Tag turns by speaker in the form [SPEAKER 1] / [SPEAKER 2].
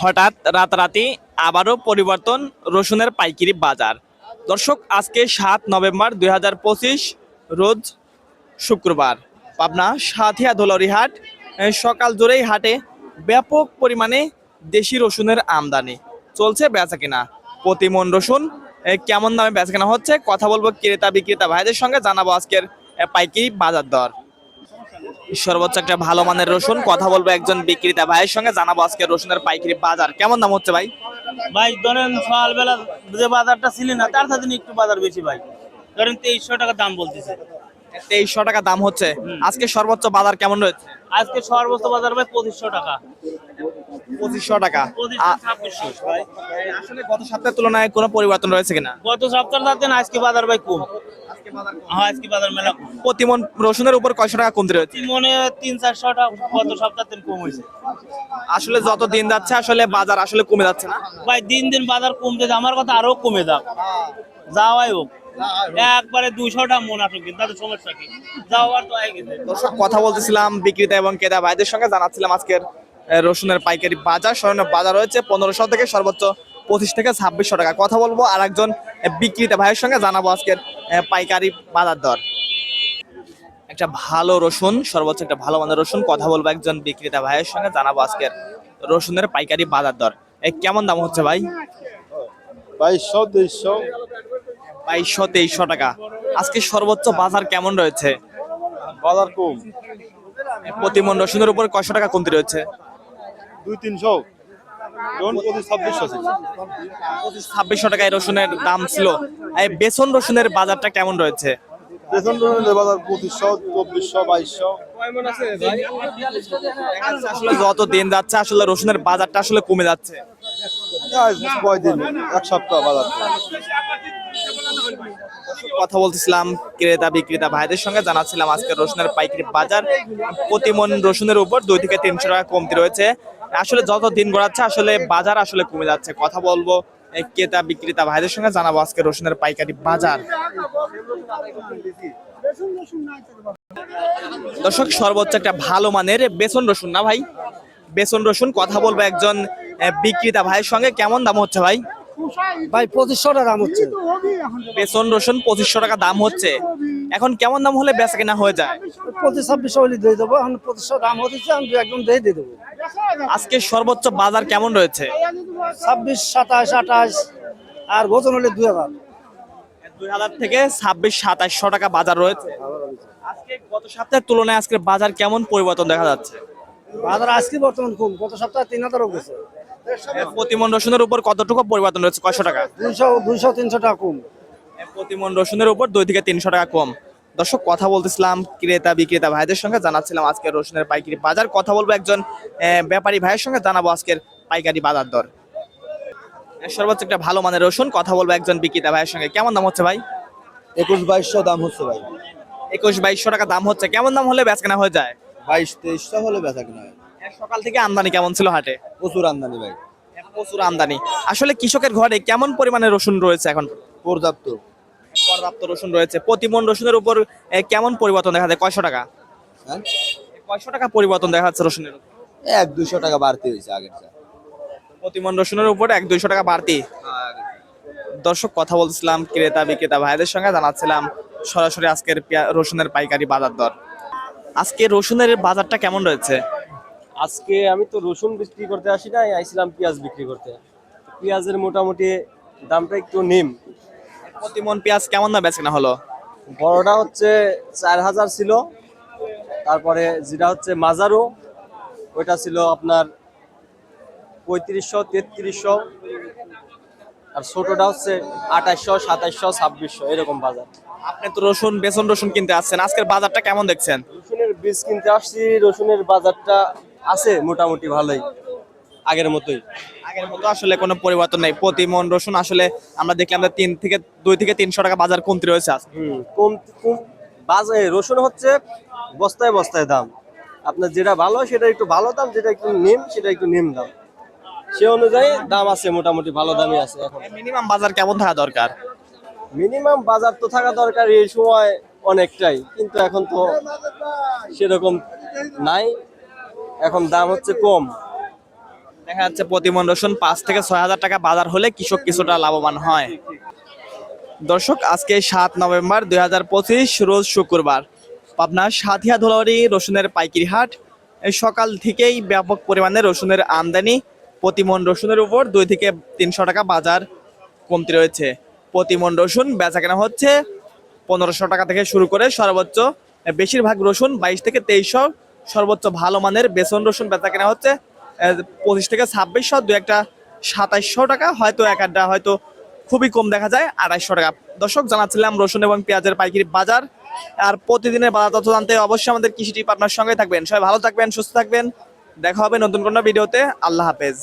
[SPEAKER 1] হঠাৎ রাতারাতি আবারও পরিবর্তন রসুনের পাইকারি বাজার। দর্শক, আজকে সাত নভেম্বর দুই হাজার পঁচিশ, রোজ শুক্রবার। পাবনা সাথিয়া ধুলরি হাট সকাল জুড়েই হাটে ব্যাপক পরিমাণে দেশি রসুনের আমদানি। চলছে বেচা কিনা। প্রতি মন রসুন কেমন দামে বেচা কেনা হচ্ছে, কথা বলব ক্রেতা বিক্রেতা ভাইদের সঙ্গে, জানাব আজকের পাইকারি বাজার দর। সর্বোচ্চ একটা ভালো মানের রসুন কথা বলব একজন বিক্রেতা ভাইয়ের সঙ্গে জানাব আজকে রসুনের পাইকারি বাজার। কেমন দাম হচ্ছে ভাই?
[SPEAKER 2] ভাই ধরেন সকালবেলা যে বাজারটা ছিল না তার সাথে একটু বাজার বেশি ভাই। ধরেন তেইশশো টাকা দাম বলতেছে।
[SPEAKER 1] তেইশশো টাকা দাম হচ্ছে। আজকে সর্বোচ্চ বাজার কেমন রয়েছে?
[SPEAKER 2] আজকে সর্বোচ্চ বাজার ভাই পঁচিশশো টাকা।
[SPEAKER 1] পঁচিশশো টাকা। আসলে গত সপ্তাহের তুলনায় কোনো পরিবর্তন রয়েছে কিনা?
[SPEAKER 2] গত সপ্তাহ আজকে বাজার ভাই কম। হ্যাঁ আজকে বাজার মেলা। কম
[SPEAKER 1] প্রতিমন রসুনের উপর কয়শো টাকা কমতে রয়েছে?
[SPEAKER 2] মনে তিন চারশো টাকা গত সপ্তাহ থেকে কম হয়েছে।
[SPEAKER 1] আসলে যত দিন যাচ্ছে আসলে বাজার আসলে কমে যাচ্ছে না?
[SPEAKER 2] ভাই দিন দিন বাজার কমতে আমার কথা আরও কমে যাক। যাওয়াই হোক। একবারে দুইশো টাকা মন আসুক কিন্তু তাদের সমস্যা কি? যাওয়ার তো
[SPEAKER 1] দর্শক কথা বলতেছিলাম বিক্রেতা এবং ক্রেতা ভাইদের সঙ্গে জানাচ্ছিলাম আজকের রসুনের পাইকারি বাজার স্বর্ণ বাজার রয়েছে। পনেরোশো থেকে সর্বোচ্চ পঁচিশ থেকে ছাব্বিশশো টাকা। কথা বলব আর একজন বিক্রেতা ভাইয়ের সঙ্গে জানাব আজকের পাইকারি বাজার দর। একটা ভালো রসুন সর্বোচ্চ একটা ভালো মানের রসুন কথা বলব একজন বিক্রেতা ভাইয়ের সঙ্গে জানাব আজকের রসুনের পাইকারি বাজার দর। কেমন দাম হচ্ছে ভাই?
[SPEAKER 3] বাইশশো তেইশশো।
[SPEAKER 1] বাইশশো তেইশশো টাকা। আজকে সর্বোচ্চ বাজার কেমন রয়েছে?
[SPEAKER 3] বাজার কম।
[SPEAKER 1] প্রতিমন রসুনের উপর কয়শো টাকা কমতি রয়েছে?
[SPEAKER 3] দুই তিনশো। ছাব্বিশশো
[SPEAKER 1] টাকায় রসুনের দাম ছিল। এই বেসন রসুনের বাজারটা কেমন রয়েছে?
[SPEAKER 3] বেতন ধরনের বাজার পঁচিশশো চব্বিশশো বাইশশো।
[SPEAKER 1] আসলে যত দিন যাচ্ছে আসলে রসুনের বাজারটা আসলে কমে যাচ্ছে।
[SPEAKER 3] কয়দিন? এক সপ্তাহ বাজার।
[SPEAKER 1] কথা বলতেছিলাম ক্রেতা বিক্রেতা ভাইদের সঙ্গে জানাচ্ছিলাম আজকে রসুনের পাইকারি বাজার প্রতিমন রসুনের উপর দুই থেকে তিনশো টাকা কমতি রয়েছে। আসলে যত দিন গড়াচ্ছে আসলে বাজার আসলে কমে যাচ্ছে। কথা বলব ক্রেতা বিক্রেতা ভাইদের সঙ্গে জানাব আজকে রসুনের পাইকারি বাজার। দর্শক সর্বোচ্চ একটা ভালো মানের বেসন রসুন না ভাই? বেসন রসুন কথা বলব একজন বিক্রেতা ভাইয়ের সঙ্গে। কেমন দাম হচ্ছে ভাই?
[SPEAKER 4] ভাই পঁচিশশো টাকা দাম হচ্ছে।
[SPEAKER 1] বেসন রসুন পঁচিশশো টাকা দাম হচ্ছে। এখন কেমন দাম হলে বেচা কেনা হয়ে যায়?
[SPEAKER 4] পঁচিশ ছাব্বিশশো হলে দিয়ে দেবো। এখন পঁচিশশো দাম হচ্ছে আমি একদম দিয়ে দিয়ে দেবো।
[SPEAKER 1] আজকে সর্বোচ্চ বাজার কেমন রয়েছে?
[SPEAKER 4] ছাব্বিশ সাতাশ আঠাশ আর ওজন হলে দুই হাজার।
[SPEAKER 1] দুই হাজার থেকে ছাব্বিশ সাতাশশো টাকা বাজার রয়েছে। আজকে গত সপ্তাহের তুলনায় আজকের বাজার কেমন পরিবর্তন দেখা যাচ্ছে?
[SPEAKER 4] বাজার আজকে বর্তমান কম গত সপ্তাহে তিন হাজারও গেছে।
[SPEAKER 1] প্রতিমন রসুনের উপর কতটুকু পরিবর্তন রয়েছে? কয়শো টাকা?
[SPEAKER 4] দুইশো দুইশো তিনশো টাকা কম।
[SPEAKER 1] প্রতিমন রসুনের উপর দুই থেকে তিনশো টাকা কম। দর্শক কথা বলতেছিলাম ক্রেতা বিক্রেতা ভাইদের সঙ্গে জানাচ্ছিলাম আজকের রসুনের পাইকারি বাজার। কথা বলব একজন ব্যাপারী ভাইয়ের সঙ্গে জানাব আজকের পাইকারি বাজার দর। সর্বোচ্চ একটা ভালো মানের রসুন কথা বলব একজন বিক্রেতা ভাইয়ের সঙ্গে। কেমন দাম হচ্ছে ভাই?
[SPEAKER 3] একুশ বাইশশো দাম হচ্ছে ভাই।
[SPEAKER 1] একুশ বাইশশো টাকা দাম হচ্ছে কেমন দাম হলে বেচকেনা হয়ে যায়?
[SPEAKER 3] বাইশ তেইশশো হলে বেচা কিনা হয়।
[SPEAKER 1] সকাল থেকে আমদানি কেমন ছিল হাটে?
[SPEAKER 3] প্রচুর আমদানি ভাই।
[SPEAKER 1] প্রচুর আমদানি। আসলে কৃষকের ঘরে কেমন পরিমাণে রসুন রয়েছে এখন?
[SPEAKER 3] পর্যাপ্ত।
[SPEAKER 1] পর্যাপ্ত রসুন রয়েছে। প্রতিমন রসুনের উপর কেমন পরিবর্তন দেখা যায়? কয়শো টাকা?
[SPEAKER 3] হ্যাঁ?
[SPEAKER 1] কয়শো টাকা পরিবর্তন দেখা যাচ্ছে রসুনের উপর?
[SPEAKER 3] এক দুশো টাকা বাড়তি হয়েছে আগের।
[SPEAKER 1] প্রতিমন রসুনের উপর এক দুইশো টাকা বাড়তি? দর্শক কথা বলছিলাম ক্রেতা বিক্রেতা ভাইদের সঙ্গে জানাচ্ছিলাম সরাসরি আজকের রসুনের পাইকারি বাজার দর। আজকে রসুনের বাজারটা কেমন রয়েছে?
[SPEAKER 5] আজকে আমি তো রসুন বিক্রি করতে আসি না আইছিলাম পেঁয়াজ বিক্রি করতে। পেঁয়াজের মোটামুটি দামটা একটু নিম।
[SPEAKER 1] প্রতিমন পেঁয়াজ কেমন দাম বেচকেনা হলো?
[SPEAKER 5] বড়টা হচ্ছে চার হাজার ছিল। তারপরে যেটা হচ্ছে মাজারো ওইটা ছিল আপনার পঁয়ত্রিশশো তেত্রিশশো। আর ছোটটা হচ্ছে আঠাশশো সাতাশশো ছাব্বিশশো এরকম বাজার।
[SPEAKER 1] আপনি তো রসুন বেসন রসুন কিনতে আসছেন। আজকের বাজারটা কেমন দেখছেন?
[SPEAKER 5] রসুনের বীজ কিনতে আসছি রসুনের বাজারটা আছে মোটামুটি ভালোই। আগের মতোই?
[SPEAKER 1] আগের মতো আসলে কোনো পরিবর্তন নেই। প্রতি মন রসুন আসলে আমরা দেখলাম যে তিন থেকে দুই থেকে তিনশো টাকা বাজার কমতি রয়েছে আজকে।
[SPEAKER 5] কম কম বাজারে রসুন হচ্ছে বস্তায় বস্তায় দাম। আপনার যেটা ভালো সেটা একটু ভালো দাম যেটা একটু নিম সেটা একটু নিম দাম। সে অনুযায়ী দাম আছে মোটামুটি ভালো দামই আছে এখন।
[SPEAKER 1] মিনিমাম বাজার কেমন থাকা দরকার?
[SPEAKER 5] মিনিমাম বাজার তো থাকা দরকার এই সময় অনেকটাই কিন্তু এখন তো সেরকম নাই। এখন দাম হচ্ছে কম।
[SPEAKER 1] দেখা যাচ্ছে প্রতিমন রসুন পাঁচ থেকে ছয় হাজার টাকা বাজার হলে কৃষক কিছুটা লাভবান হয়। দর্শক, আজকে সাত নভেম্বর দুই হাজার পঁচিশ, রোজ শুক্রবার। পাবনার সাথিয়া ধুলাবাড়ি রসুনের পাইকারি হাট। সকাল থেকেই ব্যাপক পরিমাণে রসুনের আমদানি। প্রতিমন রসুনের উপর দুই থেকে তিনশো টাকা বাজার কমতি রয়েছে। প্রতিমন রসুন বেচা কেনা হচ্ছে পনেরোশো টাকা থেকে শুরু করে সর্বোচ্চ বেশিরভাগ রসুন বাইশ থেকে তেইশশো, সর্বোচ্চ ভালো মানের বেসন রসুন বেচা কেনা হচ্ছে পঁচিশ থেকে ছাব্বিশশো দু একটা সাতাইশশো টাকা। হয়তো এক আধটা হয়তো খুবই কম দেখা যায় আড়াইশো টাকা। দর্শক, জানাচ্ছিলাম রসুন এবং পেঁয়াজের পাইকারি বাজার। আর প্রতিদিনের বাজার তথ্য জানতে অবশ্যই আমাদের কৃষি টিপ আপনার সঙ্গে থাকবেন। সবাই ভালো থাকবেন, সুস্থ থাকবেন। দেখা হবে নতুন কোনো ভিডিওতে। আল্লাহ হাফেজ।